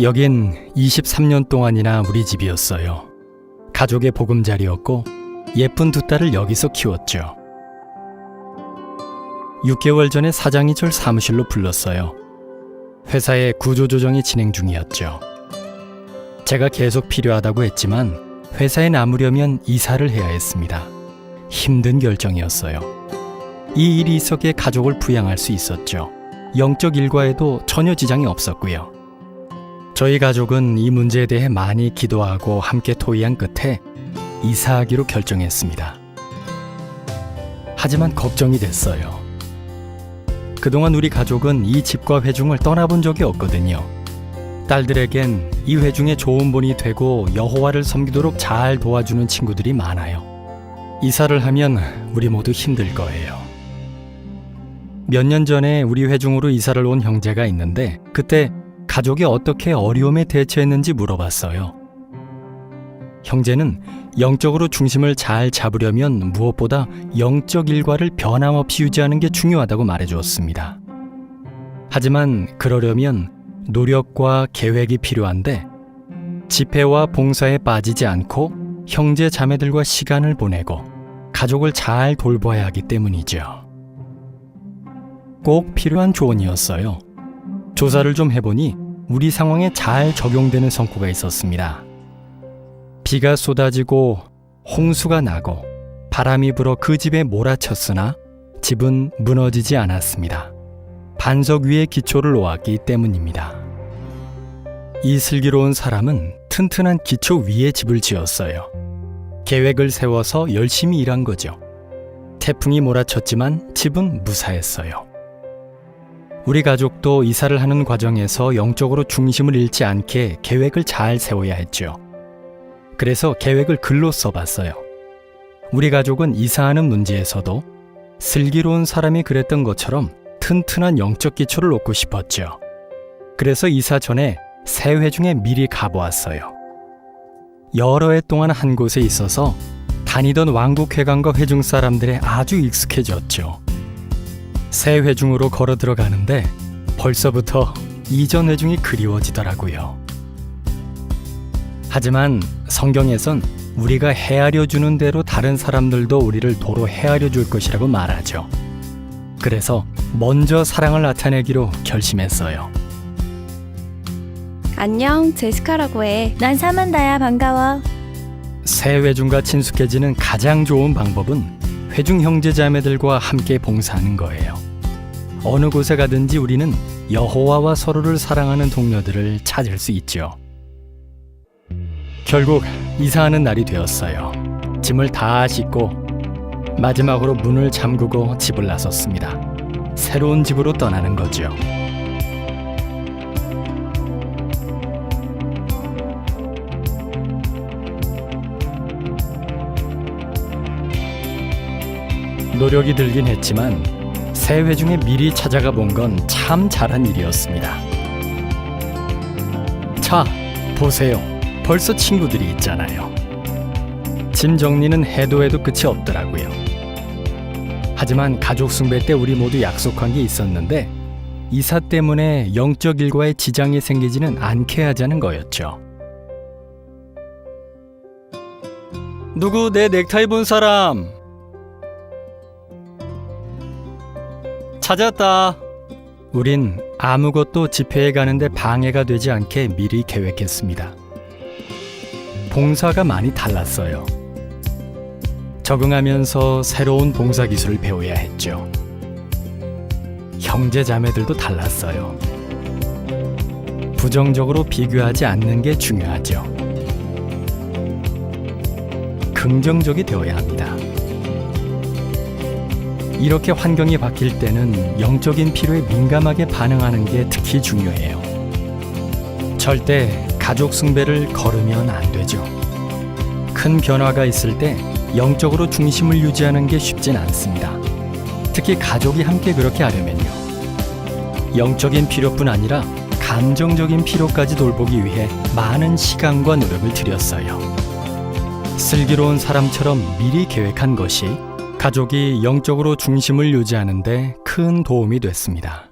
여긴 23년 동안이나 우리 집이었어요. 가족의 보금자리였고 예쁜 두 딸을 여기서 키웠죠. 6개월 전에 사장이 절 사무실로 불렀어요. 회사의 구조조정이 진행 중이었죠. 제가 계속 필요하다고 했지만 회사에 남으려면 이사를 해야 했습니다. 힘든 결정이었어요. 이 일이 있었기에 가족을 부양할 수 있었죠. 영적 일과에도 전혀 지장이 없었고요. 저희 가족은 이 문제에 대해 많이 기도하고 함께 토의한 끝에 이사하기로 결정했습니다. 하지만 걱정이 됐어요. 그동안 우리 가족은 이 집과 회중을 떠나본 적이 없거든요. 딸들에겐 이 회중에 좋은 본이 되고 여호와를 섬기도록 잘 도와주는 친구들이 많아요. 이사를 하면 우리 모두 힘들 거예요. 몇 년 전에 우리 회중으로 이사를 온 형제가 있는데 그때 가족이 어떻게 어려움에 대처했는지 물어봤어요. 형제는 영적으로 중심을 잘 잡으려면 무엇보다 영적 일과를 변함없이 유지하는 게 중요하다고 말해주었습니다. 하지만 그러려면 노력과 계획이 필요한데 집회와 봉사에 빠지지 않고 형제 자매들과 시간을 보내고 가족을 잘 돌봐야 하기 때문이죠. 꼭 필요한 조언이었어요. 조사를 좀 해보니 우리 상황에 잘 적용되는 성과가 있었습니다. 비가 쏟아지고 홍수가 나고 바람이 불어 그 집에 몰아쳤으나 집은 무너지지 않았습니다. 반석 위에 기초를 놓았기 때문입니다. 이 슬기로운 사람은 튼튼한 기초 위에 집을 지었어요. 계획을 세워서 열심히 일한 거죠. 태풍이 몰아쳤지만 집은 무사했어요. 우리 가족도 이사를 하는 과정에서 영적으로 중심을 잃지 않게 계획을 잘 세워야 했죠. 그래서 계획을 글로 써봤어요. 우리 가족은 이사하는 문제에서도 슬기로운 사람이 그랬던 것처럼 튼튼한 영적 기초를 놓고 싶었죠. 그래서 이사 전에 새 회중에 미리 가보았어요. 여러 해 동안 한 곳에 있어서 다니던 왕국회관과 회중 사람들에 아주 익숙해졌죠. 새 회중으로 걸어 들어가는데 벌써부터 이전 회중이 그리워지더라고요. 하지만 성경에선 우리가 헤아려 주는 대로 다른 사람들도 우리를 도로 헤아려 줄 것이라고 말하죠. 그래서 먼저 사랑을 나타내기로 결심했어요. 안녕, 제시카라고 해. 난 사만다야 반가워. 새 회중과 친숙해지는 가장 좋은 방법은 회중 형제 자매들과 함께 봉사하는 거예요. 어느 곳에 가든지 우리는 여호와와 서로를 사랑하는 동료들을 찾을 수 있죠. 결국 이사하는 날이 되었어요. 짐을 다 싣고 마지막으로 문을 잠그고 집을 나섰습니다. 새로운 집으로 떠나는 거죠. 노력이 들긴 했지만 새 회중에 미리 찾아가 본 건 참 잘한 일이었습니다. 자, 보세요. 벌써 친구들이 있잖아요. 짐 정리는 해도 해도 끝이 없더라고요. 하지만 가족 숭배 때 우리 모두 약속한 게 있었는데 이사 때문에 영적 일과에 지장이 생기지는 않게 하자는 거였죠. 누구 내 넥타이 본 사람? 찾았다. 우린 아무것도 집회에 가는데 방해가 되지 않게 미리 계획했습니다. 봉사가 많이 달랐어요. 적응하면서 새로운 봉사 기술을 배워야 했죠. 형제 자매들도 달랐어요. 부정적으로 비교하지 않는 게 중요하죠. 긍정적이 되어야 합니다. 이렇게 환경이 바뀔 때는 영적인 필요에 민감하게 반응하는 게 특히 중요해요. 절대 가족 숭배를 거르면 안 되죠. 큰 변화가 있을 때 영적으로 중심을 유지하는 게 쉽진 않습니다. 특히 가족이 함께 그렇게 하려면요. 영적인 필요뿐 아니라 감정적인 필요까지 돌보기 위해 많은 시간과 노력을 들였어요. 슬기로운 사람처럼 미리 계획한 것이 가족이 영적으로 중심을 유지하는데 큰 도움이 됐습니다.